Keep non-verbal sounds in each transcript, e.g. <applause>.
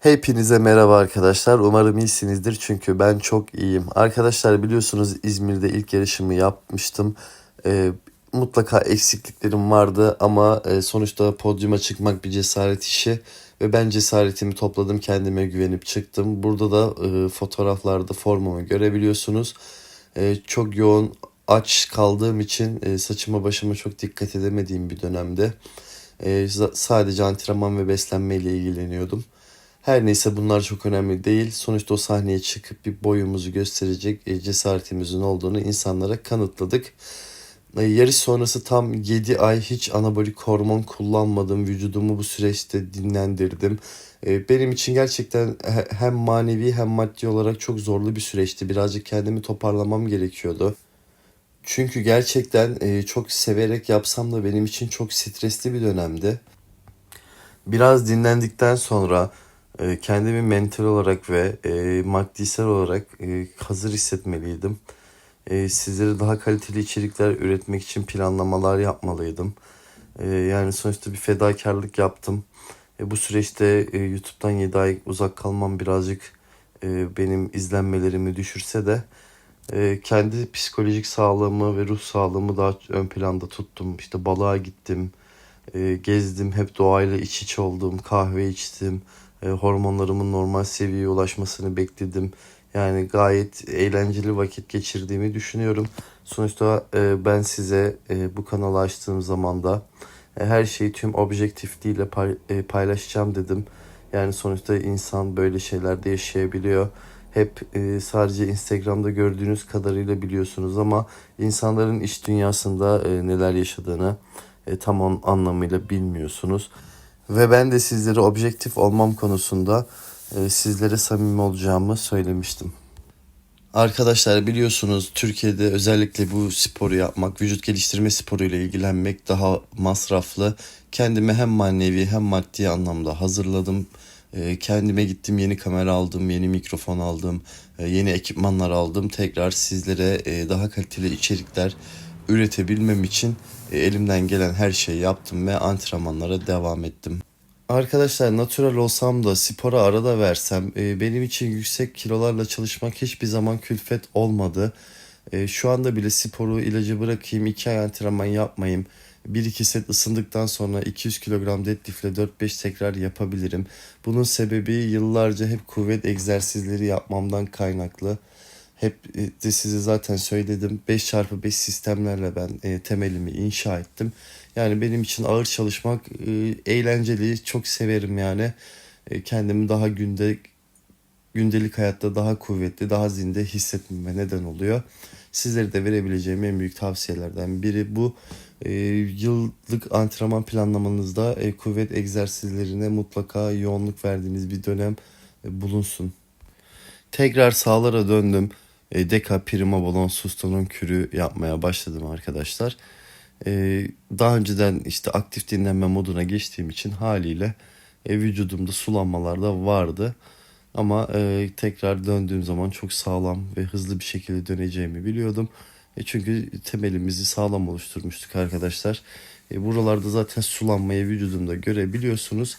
Hepinize merhaba arkadaşlar. Umarım iyisinizdir çünkü ben çok iyiyim. Arkadaşlar biliyorsunuz İzmir'de ilk yarışımı yapmıştım. Ee, mutlaka eksikliklerim vardı ama e, sonuçta podyuma çıkmak bir cesaret işi ve ben cesaretimi topladım, kendime güvenip çıktım. Burada da e, fotoğraflarda formamı görebiliyorsunuz. E, çok yoğun aç kaldığım için e, saçıma başıma çok dikkat edemediğim bir dönemde. E, sadece antrenman ve beslenme ile ilgileniyordum. Her neyse bunlar çok önemli değil. Sonuçta o sahneye çıkıp bir boyumuzu gösterecek e, cesaretimizin olduğunu insanlara kanıtladık. E, Yarış sonrası tam 7 ay hiç anabolik hormon kullanmadım. Vücudumu bu süreçte dinlendirdim. E, Benim için gerçekten he- hem manevi hem maddi olarak çok zorlu bir süreçti. Birazcık kendimi toparlamam gerekiyordu. Çünkü gerçekten çok severek yapsam da benim için çok stresli bir dönemdi. Biraz dinlendikten sonra kendimi mental olarak ve e, maddisel olarak e, hazır hissetmeliydim. E, sizlere daha kaliteli içerikler üretmek için planlamalar yapmalıydım. E, yani sonuçta bir fedakarlık yaptım. E, bu süreçte e, YouTube'dan 7 ay uzak kalmam birazcık e, benim izlenmelerimi düşürse de e, kendi psikolojik sağlığımı ve ruh sağlığımı daha ön planda tuttum. İşte balığa gittim, e, gezdim, hep doğayla iç içe oldum, kahve içtim, e, hormonlarımın normal seviyeye ulaşmasını bekledim. Yani gayet eğlenceli vakit geçirdiğimi düşünüyorum. Sonuçta e, ben size e, bu kanalı açtığım zaman da e, her şeyi tüm objektifliğiyle pay- e, paylaşacağım dedim. Yani sonuçta insan böyle şeylerde yaşayabiliyor. Hep e, sadece Instagram'da gördüğünüz kadarıyla biliyorsunuz ama insanların iç dünyasında e, neler yaşadığını e, tam anlamıyla bilmiyorsunuz. Ve ben de sizlere objektif olmam konusunda e, sizlere samimi olacağımı söylemiştim. Arkadaşlar biliyorsunuz Türkiye'de özellikle bu sporu yapmak, vücut geliştirme sporuyla ilgilenmek daha masraflı. Kendime hem manevi hem maddi anlamda hazırladım. Ee, Kendime gittim yeni kamera aldım, yeni mikrofon aldım, e, yeni ekipmanlar aldım. Tekrar sizlere e, daha kaliteli içerikler üretebilmem için e, elimden gelen her şeyi yaptım ve antrenmanlara devam ettim. Arkadaşlar natural olsam da spora arada versem e, benim için yüksek kilolarla çalışmak hiçbir zaman külfet olmadı. E, şu anda bile sporu ilacı bırakayım 2 ay antrenman yapmayayım. 1-2 set ısındıktan sonra 200 kilogram deadliftle 4-5 tekrar yapabilirim. Bunun sebebi yıllarca hep kuvvet egzersizleri yapmamdan kaynaklı. Hep e, de size zaten söyledim 5x5 sistemlerle ben e, temelimi inşa ettim. Yani benim için ağır çalışmak e, eğlenceli, çok severim yani. Kendimi daha günde gündelik hayatta daha kuvvetli, daha zinde hissetmeme neden oluyor. Sizlere de verebileceğim en büyük tavsiyelerden biri bu. E, yıllık antrenman planlamanızda e, kuvvet egzersizlerine mutlaka yoğunluk verdiğiniz bir dönem e, bulunsun. Tekrar sağlara döndüm. E, Deka Prima Balon Sustanon kürü yapmaya başladım arkadaşlar. E, daha önceden işte aktif dinlenme moduna geçtiğim için haliyle e, vücudumda sulanmalar da vardı. Ama e, tekrar döndüğüm zaman çok sağlam ve hızlı bir şekilde döneceğimi biliyordum. E, çünkü temelimizi sağlam oluşturmuştuk arkadaşlar. E, buralarda zaten sulanmayı vücudumda görebiliyorsunuz.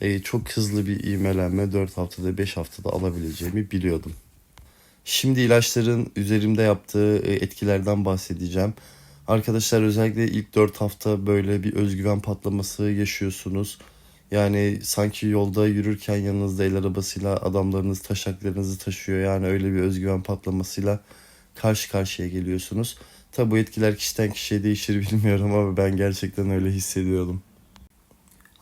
E, çok hızlı bir ivmelenme 4 haftada 5 haftada alabileceğimi biliyordum. Şimdi ilaçların üzerimde yaptığı e, etkilerden bahsedeceğim. Arkadaşlar özellikle ilk 4 hafta böyle bir özgüven patlaması yaşıyorsunuz. Yani sanki yolda yürürken yanınızda el arabasıyla adamlarınız taşaklarınızı taşıyor. Yani öyle bir özgüven patlamasıyla karşı karşıya geliyorsunuz. Tabi bu etkiler kişiden kişiye değişir <laughs> bilmiyorum ama ben gerçekten öyle hissediyordum.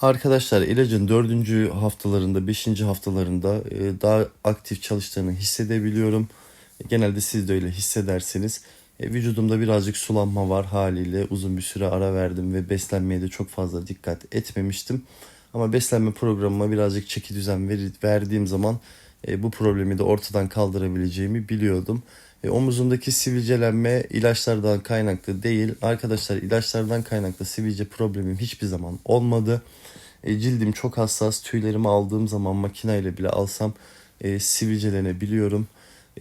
Arkadaşlar ilacın dördüncü haftalarında, beşinci haftalarında e, daha aktif çalıştığını hissedebiliyorum. Genelde siz de öyle hissedersiniz. E, Vücudumda birazcık sulanma var haliyle uzun bir süre ara verdim ve beslenmeye de çok fazla dikkat etmemiştim. Ama beslenme programıma birazcık çeki düzen verdiğim zaman e, bu problemi de ortadan kaldırabileceğimi biliyordum. E, omuzumdaki sivilcelenme ilaçlardan kaynaklı değil. Arkadaşlar ilaçlardan kaynaklı sivilce problemim hiçbir zaman olmadı. E, cildim çok hassas. Tüylerimi aldığım zaman makineyle bile alsam e, sivilcelenebiliyorum.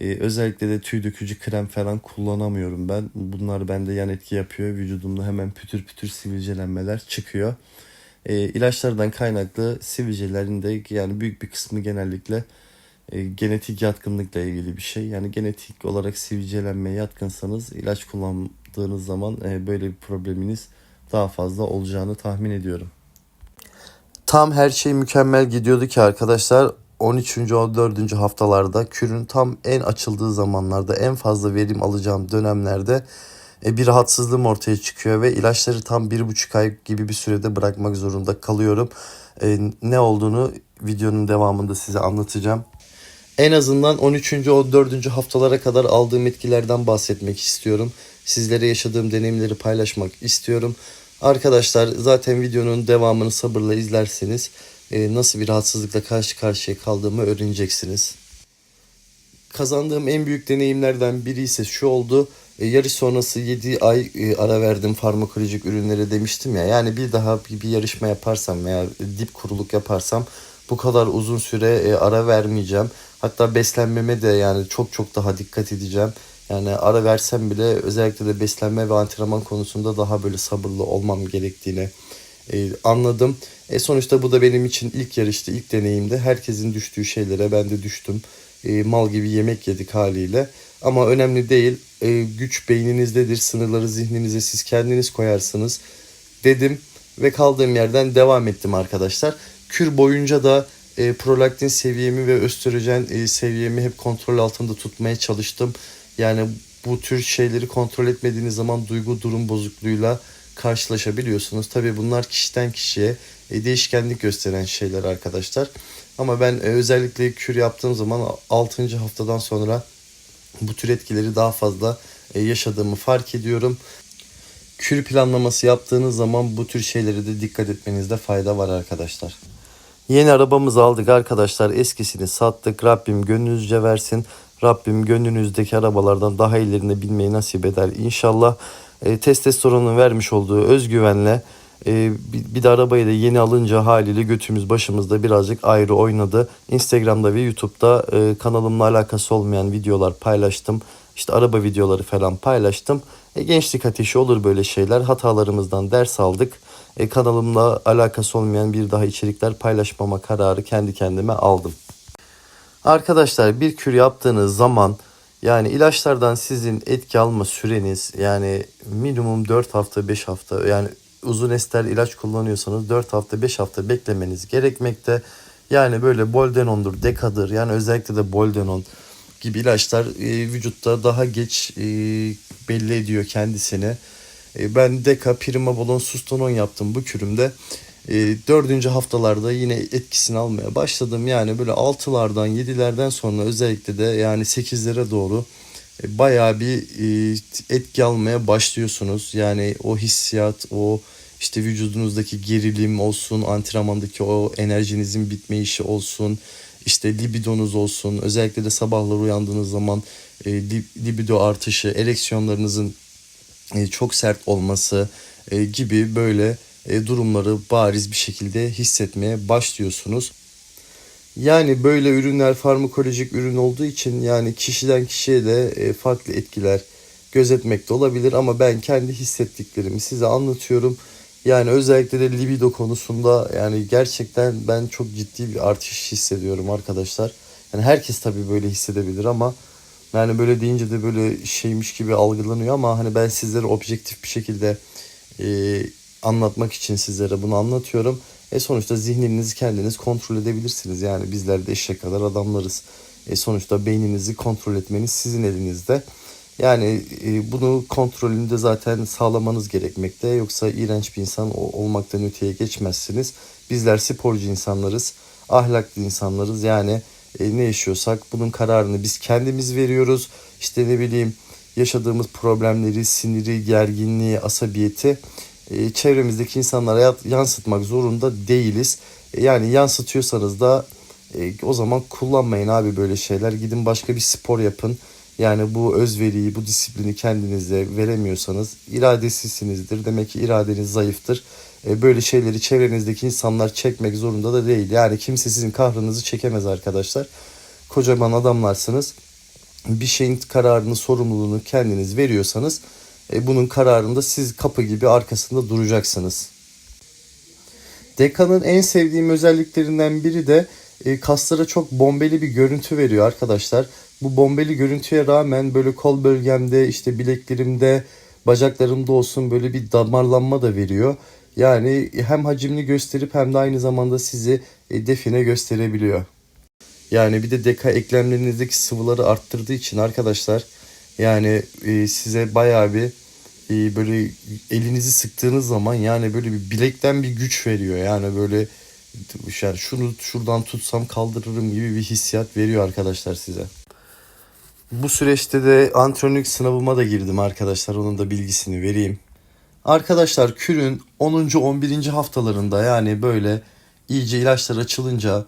E, özellikle de tüy dökücü krem falan kullanamıyorum ben. Bunlar bende yan etki yapıyor. Vücudumda hemen pütür pütür sivilcelenmeler çıkıyor. E, ilaçlardan kaynaklı sivilcelerin de yani büyük bir kısmı genellikle e, genetik yatkınlıkla ilgili bir şey. Yani genetik olarak sivilcelenmeye yatkınsanız ilaç kullandığınız zaman e, böyle bir probleminiz daha fazla olacağını tahmin ediyorum. Tam her şey mükemmel gidiyordu ki arkadaşlar 13. 14. haftalarda kürün tam en açıldığı zamanlarda en fazla verim alacağım dönemlerde e, bir rahatsızlığım ortaya çıkıyor ve ilaçları tam bir buçuk ay gibi bir sürede bırakmak zorunda kalıyorum. E, ne olduğunu videonun devamında size anlatacağım. En azından 13. 14. haftalara kadar aldığım etkilerden bahsetmek istiyorum. Sizlere yaşadığım deneyimleri paylaşmak istiyorum. Arkadaşlar zaten videonun devamını sabırla izlerseniz e, nasıl bir rahatsızlıkla karşı karşıya kaldığımı öğreneceksiniz. Kazandığım en büyük deneyimlerden biri ise şu oldu. E, yarış sonrası 7 ay e, ara verdim farmakolojik ürünlere demiştim ya. Yani bir daha bir, yarışma yaparsam veya dip kuruluk yaparsam bu kadar uzun süre ara vermeyeceğim. Hatta beslenmeme de yani çok çok daha dikkat edeceğim. Yani ara versem bile özellikle de beslenme ve antrenman konusunda daha böyle sabırlı olmam gerektiğini e, anladım. E, sonuçta bu da benim için ilk yarıştı, ilk deneyimde. Herkesin düştüğü şeylere ben de düştüm. E, mal gibi yemek yedik haliyle. Ama önemli değil. E, güç beyninizdedir. Sınırları zihninize siz kendiniz koyarsınız dedim. Ve kaldığım yerden devam ettim arkadaşlar. Kür boyunca da e, prolaktin seviyemi ve östrojen e, seviyemi hep kontrol altında tutmaya çalıştım. Yani bu tür şeyleri kontrol etmediğiniz zaman duygu durum bozukluğuyla karşılaşabiliyorsunuz. Tabii bunlar kişiden kişiye e, değişkenlik gösteren şeyler arkadaşlar. Ama ben e, özellikle kür yaptığım zaman 6. haftadan sonra bu tür etkileri daha fazla e, yaşadığımı fark ediyorum. Kür planlaması yaptığınız zaman bu tür şeylere de dikkat etmenizde fayda var arkadaşlar. Yeni arabamızı aldık arkadaşlar. Eskisini sattık. Rabbim gönlünüzce versin. Rabbim gönlünüzdeki arabalardan daha ilerine binmeyi nasip eder inşallah. E, testosteronun vermiş olduğu özgüvenle e, bir, de arabayı da yeni alınca haliyle götümüz başımızda birazcık ayrı oynadı. Instagram'da ve YouTube'da e, kanalımla alakası olmayan videolar paylaştım. İşte araba videoları falan paylaştım. E, gençlik ateşi olur böyle şeyler. Hatalarımızdan ders aldık. E, kanalımla alakası olmayan bir daha içerikler paylaşmama kararı kendi kendime aldım. Arkadaşlar bir kür yaptığınız zaman yani ilaçlardan sizin etki alma süreniz yani minimum 4 hafta 5 hafta yani uzun ester ilaç kullanıyorsanız 4 hafta 5 hafta beklemeniz gerekmekte. Yani böyle boldenondur, dekadır yani özellikle de boldenon gibi ilaçlar e, vücutta daha geç e, belli ediyor kendisini. E, ben deka, primabolon, sustanon yaptım bu kürümde. E, dördüncü haftalarda yine etkisini almaya başladım. Yani böyle altılardan yedilerden sonra özellikle de yani sekizlere doğru e, bayağı bir e, etki almaya başlıyorsunuz. Yani o hissiyat, o işte vücudunuzdaki gerilim olsun, antrenmandaki o enerjinizin bitme işi olsun, işte libidonuz olsun. Özellikle de sabahlar uyandığınız zaman e, libido artışı, ereksiyonlarınızın e, çok sert olması e, gibi böyle durumları bariz bir şekilde hissetmeye başlıyorsunuz. Yani böyle ürünler farmakolojik ürün olduğu için yani kişiden kişiye de farklı etkiler gözetmekte olabilir ama ben kendi hissettiklerimi size anlatıyorum. Yani özellikle de libido konusunda yani gerçekten ben çok ciddi bir artış hissediyorum arkadaşlar. Yani herkes tabii böyle hissedebilir ama yani böyle deyince de böyle şeymiş gibi algılanıyor ama hani ben sizlere objektif bir şekilde e, anlatmak için sizlere bunu anlatıyorum. E sonuçta zihninizi kendiniz kontrol edebilirsiniz. Yani bizler de eşek kadar adamlarız. E sonuçta beyninizi kontrol etmeniz sizin elinizde. Yani e, bunu kontrolünde zaten sağlamanız gerekmekte. Yoksa iğrenç bir insan olmaktan öteye geçmezsiniz. Bizler sporcu insanlarız, ahlaklı insanlarız. Yani e, ne yaşıyorsak bunun kararını biz kendimiz veriyoruz. İşte ne bileyim yaşadığımız problemleri, siniri, gerginliği, asabiyeti e, çevremizdeki insanlara yansıtmak zorunda değiliz. E, yani yansıtıyorsanız da e, o zaman kullanmayın abi böyle şeyler. Gidin başka bir spor yapın. Yani bu özveriyi, bu disiplini kendinize veremiyorsanız iradesizsinizdir. Demek ki iradeniz zayıftır. E, böyle şeyleri çevrenizdeki insanlar çekmek zorunda da değil. Yani kimse sizin kahrınızı çekemez arkadaşlar. Kocaman adamlarsınız. Bir şeyin kararını, sorumluluğunu kendiniz veriyorsanız e, bunun kararında siz kapı gibi arkasında duracaksınız. Deka'nın en sevdiğim özelliklerinden biri de e, kaslara çok bombeli bir görüntü veriyor arkadaşlar. Bu bombeli görüntüye rağmen böyle kol bölgemde işte bileklerimde bacaklarımda olsun böyle bir damarlanma da veriyor. Yani hem hacimli gösterip hem de aynı zamanda sizi e, define gösterebiliyor. Yani bir de deka eklemlerinizdeki sıvıları arttırdığı için arkadaşlar yani e, size bayağı bir e, böyle elinizi sıktığınız zaman yani böyle bir bilekten bir güç veriyor. Yani böyle yani şunu şuradan tutsam kaldırırım gibi bir hissiyat veriyor arkadaşlar size. Bu süreçte de antronik sınavıma da girdim arkadaşlar. Onun da bilgisini vereyim. Arkadaşlar kürün 10. 11. haftalarında yani böyle iyice ilaçlar açılınca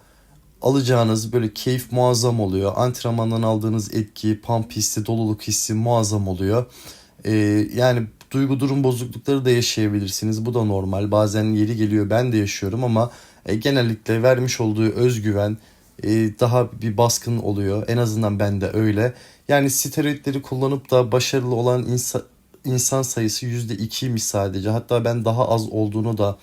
alacağınız böyle keyif muazzam oluyor. Antrenmandan aldığınız etki, pump hissi, doluluk hissi muazzam oluyor. Ee, yani duygu durum bozuklukları da yaşayabilirsiniz. Bu da normal. Bazen yeri geliyor ben de yaşıyorum ama e, genellikle vermiş olduğu özgüven e, daha bir baskın oluyor. En azından bende öyle. Yani steroidleri kullanıp da başarılı olan insan insan sayısı %2'ymiş sadece. Hatta ben daha az olduğunu da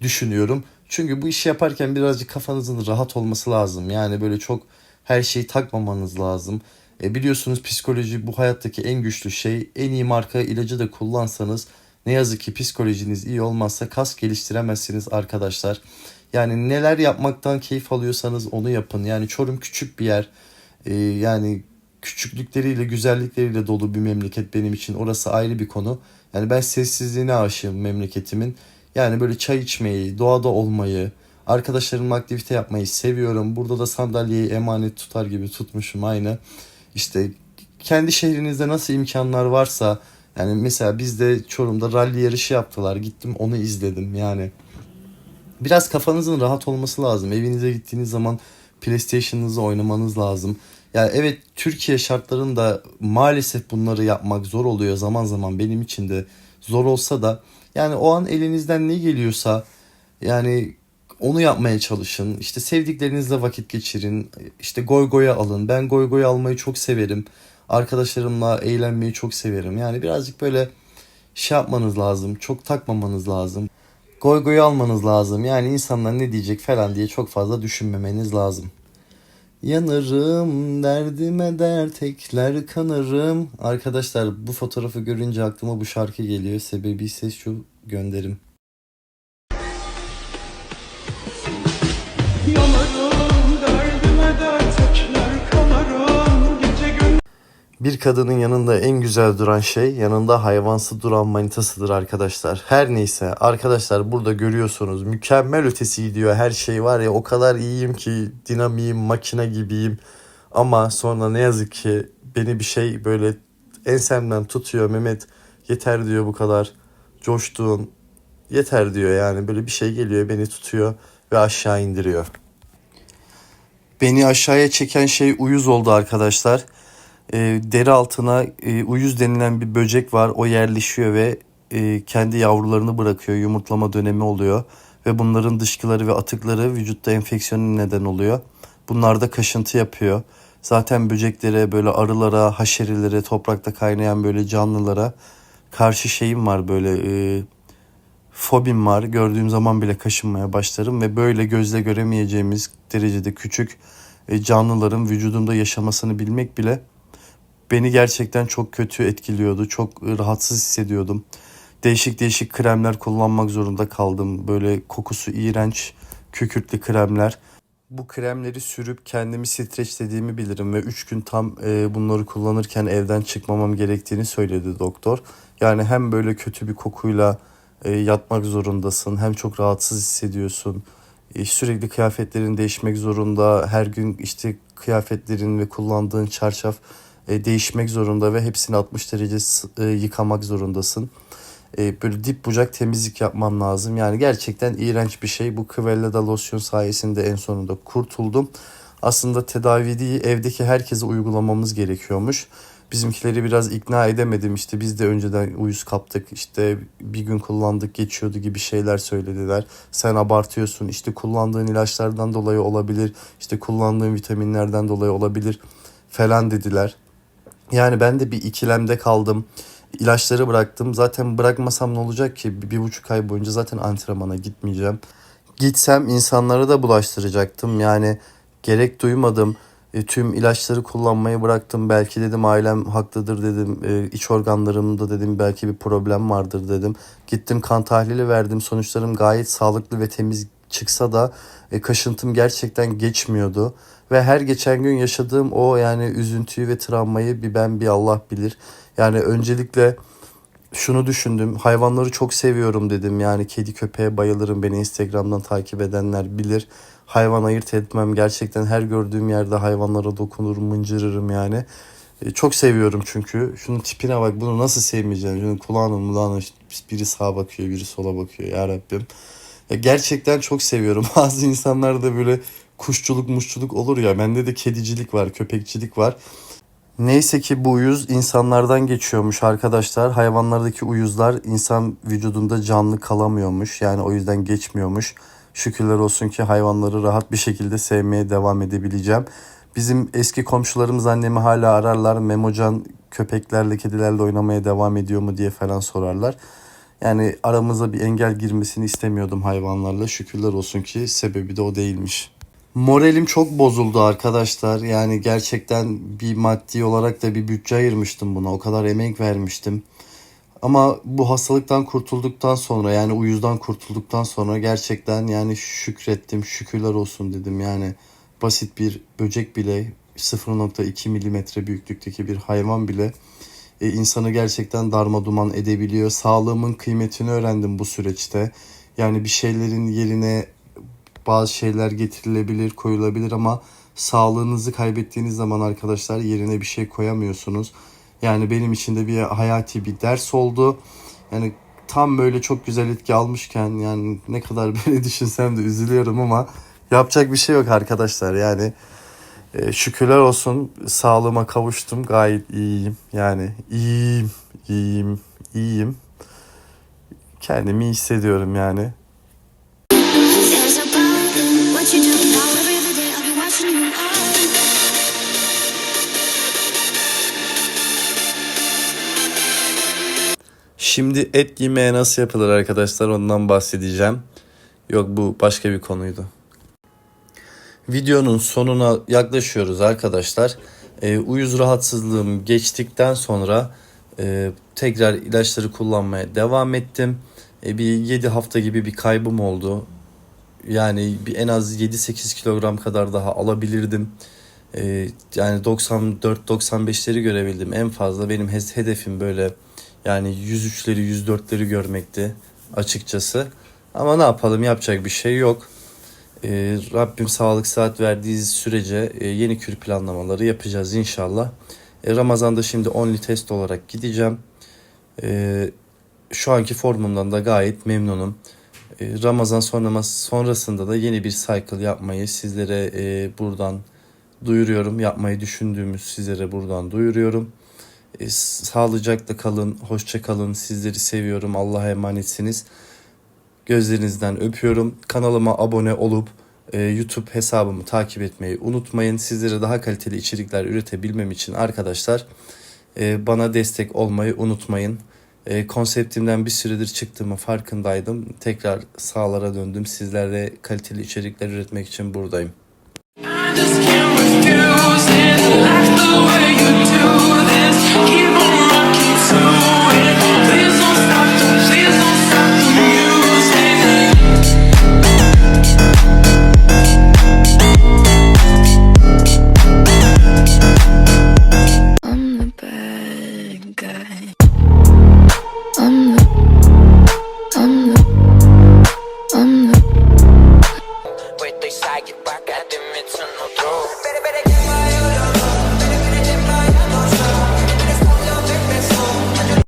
düşünüyorum. Çünkü bu işi yaparken birazcık kafanızın rahat olması lazım. Yani böyle çok her şeyi takmamanız lazım. E biliyorsunuz psikoloji bu hayattaki en güçlü şey. En iyi marka ilacı da kullansanız ne yazık ki psikolojiniz iyi olmazsa kas geliştiremezsiniz arkadaşlar. Yani neler yapmaktan keyif alıyorsanız onu yapın. Yani Çorum küçük bir yer. E, yani küçüklükleriyle, güzellikleriyle dolu bir memleket benim için. Orası ayrı bir konu. Yani ben sessizliğine aşığım memleketimin. Yani böyle çay içmeyi, doğada olmayı, arkadaşlarımla aktivite yapmayı seviyorum. Burada da sandalyeyi emanet tutar gibi tutmuşum aynı. İşte kendi şehrinizde nasıl imkanlar varsa yani mesela bizde Çorum'da rally yarışı yaptılar. Gittim onu izledim yani. Biraz kafanızın rahat olması lazım. Evinize gittiğiniz zaman PlayStation'ınızı oynamanız lazım. Yani evet Türkiye şartlarında maalesef bunları yapmak zor oluyor zaman zaman benim için de zor olsa da yani o an elinizden ne geliyorsa yani onu yapmaya çalışın. İşte sevdiklerinizle vakit geçirin. İşte goy goya alın. Ben goy goy almayı çok severim. Arkadaşlarımla eğlenmeyi çok severim. Yani birazcık böyle şey yapmanız lazım. Çok takmamanız lazım. Goy goy almanız lazım. Yani insanlar ne diyecek falan diye çok fazla düşünmemeniz lazım. Yanarım derdime dert ekler kanarım. Arkadaşlar bu fotoğrafı görünce aklıma bu şarkı geliyor. Sebebi ise şu gönderim. Yanarım Bir kadının yanında en güzel duran şey yanında hayvansı duran manitasıdır arkadaşlar. Her neyse arkadaşlar burada görüyorsunuz mükemmel ötesi gidiyor her şey var ya o kadar iyiyim ki dinamiyim makine gibiyim. Ama sonra ne yazık ki beni bir şey böyle ensemden tutuyor Mehmet yeter diyor bu kadar coştuğun yeter diyor yani böyle bir şey geliyor beni tutuyor ve aşağı indiriyor. Beni aşağıya çeken şey uyuz oldu arkadaşlar. E, deri altına e, uyuz denilen bir böcek var. O yerleşiyor ve e, kendi yavrularını bırakıyor. Yumurtlama dönemi oluyor. Ve bunların dışkıları ve atıkları vücutta enfeksiyonun neden oluyor. Bunlar da kaşıntı yapıyor. Zaten böceklere, böyle arılara, haşerilere, toprakta kaynayan böyle canlılara karşı şeyim var böyle e, fobim var. Gördüğüm zaman bile kaşınmaya başlarım ve böyle gözle göremeyeceğimiz derecede küçük e, canlıların vücudumda yaşamasını bilmek bile beni gerçekten çok kötü etkiliyordu. Çok e, rahatsız hissediyordum. Değişik değişik kremler kullanmak zorunda kaldım. Böyle kokusu iğrenç, kükürtlü kremler. Bu kremleri sürüp kendimi streçlediğimi bilirim ve 3 gün tam e, bunları kullanırken evden çıkmamam gerektiğini söyledi doktor. Yani hem böyle kötü bir kokuyla e, yatmak zorundasın hem çok rahatsız hissediyorsun. Sürekli kıyafetlerin değişmek zorunda. Her gün işte kıyafetlerin ve kullandığın çarşaf e, değişmek zorunda ve hepsini 60 derece e, yıkamak zorundasın. E, böyle dip bucak temizlik yapman lazım. Yani gerçekten iğrenç bir şey. Bu Quelleda losyon sayesinde en sonunda kurtuldum. Aslında tedavi değil evdeki herkese uygulamamız gerekiyormuş. Bizimkileri biraz ikna edemedim işte biz de önceden uyuz kaptık işte bir gün kullandık geçiyordu gibi şeyler söylediler. Sen abartıyorsun işte kullandığın ilaçlardan dolayı olabilir işte kullandığın vitaminlerden dolayı olabilir falan dediler. Yani ben de bir ikilemde kaldım. İlaçları bıraktım. Zaten bırakmasam ne olacak ki? Bir, bir buçuk ay boyunca zaten antrenmana gitmeyeceğim. Gitsem insanlara da bulaştıracaktım. Yani gerek duymadım. E, tüm ilaçları kullanmayı bıraktım. Belki dedim ailem haklıdır dedim. E, iç organlarımda dedim belki bir problem vardır dedim. Gittim kan tahlili verdim. Sonuçlarım gayet sağlıklı ve temiz çıksa da e, kaşıntım gerçekten geçmiyordu. Ve her geçen gün yaşadığım o yani üzüntüyü ve travmayı bir ben bir Allah bilir. Yani öncelikle şunu düşündüm. Hayvanları çok seviyorum dedim. Yani kedi köpeğe bayılırım. Beni Instagram'dan takip edenler bilir. Hayvan ayırt etmem. Gerçekten her gördüğüm yerde hayvanlara dokunur, mıncırırım yani. E, Çok seviyorum çünkü. Şunun tipine bak. Bunu nasıl sevmeyeceğim? Şunun kulağına mulağına biri sağa bakıyor, biri sola bakıyor. Ya Rabbim. Ya gerçekten çok seviyorum. <laughs> Bazı insanlarda böyle kuşçuluk muşçuluk olur ya. Bende de kedicilik var, köpekçilik var. Neyse ki bu uyuz insanlardan geçiyormuş arkadaşlar. Hayvanlardaki uyuzlar insan vücudunda canlı kalamıyormuş. Yani o yüzden geçmiyormuş. Şükürler olsun ki hayvanları rahat bir şekilde sevmeye devam edebileceğim. Bizim eski komşularımız annemi hala ararlar. Memocan köpeklerle, kedilerle oynamaya devam ediyor mu diye falan sorarlar. Yani aramıza bir engel girmesini istemiyordum hayvanlarla. Şükürler olsun ki sebebi de o değilmiş. Moralim çok bozuldu arkadaşlar. Yani gerçekten bir maddi olarak da bir bütçe ayırmıştım buna. O kadar emek vermiştim. Ama bu hastalıktan kurtulduktan sonra yani uyuzdan kurtulduktan sonra gerçekten yani şükrettim. Şükürler olsun dedim. Yani basit bir böcek bile 0.2 milimetre büyüklükteki bir hayvan bile e, insanı gerçekten darma duman edebiliyor. Sağlığımın kıymetini öğrendim bu süreçte. Yani bir şeylerin yerine bazı şeyler getirilebilir, koyulabilir ama sağlığınızı kaybettiğiniz zaman arkadaşlar yerine bir şey koyamıyorsunuz. Yani benim için de bir hayati bir ders oldu. Yani tam böyle çok güzel etki almışken yani ne kadar <laughs> böyle düşünsem de üzülüyorum ama yapacak bir şey yok arkadaşlar. Yani e, şükürler olsun sağlığıma kavuştum. Gayet iyiyim. Yani iyiyim, iyiyim, iyiyim. Kendimi hissediyorum yani. Şimdi et yemeği nasıl yapılır arkadaşlar ondan bahsedeceğim. Yok bu başka bir konuydu. Videonun sonuna yaklaşıyoruz arkadaşlar. Ee, uyuz rahatsızlığım geçtikten sonra e, tekrar ilaçları kullanmaya devam ettim. E, bir 7 hafta gibi bir kaybım oldu. Yani bir en az 7-8 kilogram kadar daha alabilirdim. Ee, yani 94-95'leri görebildim. En fazla benim hedefim böyle yani 103'leri 104'leri görmekti açıkçası. Ama ne yapalım yapacak bir şey yok. Ee, Rabbim sağlık saat verdiği sürece e, yeni kür planlamaları yapacağız inşallah. E, Ramazan'da şimdi only test olarak gideceğim. E, şu anki formumdan da gayet memnunum. E, Ramazan sonra, sonrasında da yeni bir cycle yapmayı sizlere e, buradan duyuruyorum. Yapmayı düşündüğümüz sizlere buradan duyuruyorum. E, sağlıcakla kalın, hoşça kalın. Sizleri seviyorum. Allah'a emanetsiniz. Gözlerinizden öpüyorum. Kanalıma abone olup e, YouTube hesabımı takip etmeyi unutmayın. Sizlere daha kaliteli içerikler üretebilmem için arkadaşlar e, bana destek olmayı unutmayın. E, konseptimden bir süredir çıktığımı farkındaydım. Tekrar sağlara döndüm. Sizlerle kaliteli içerikler üretmek için buradayım. I just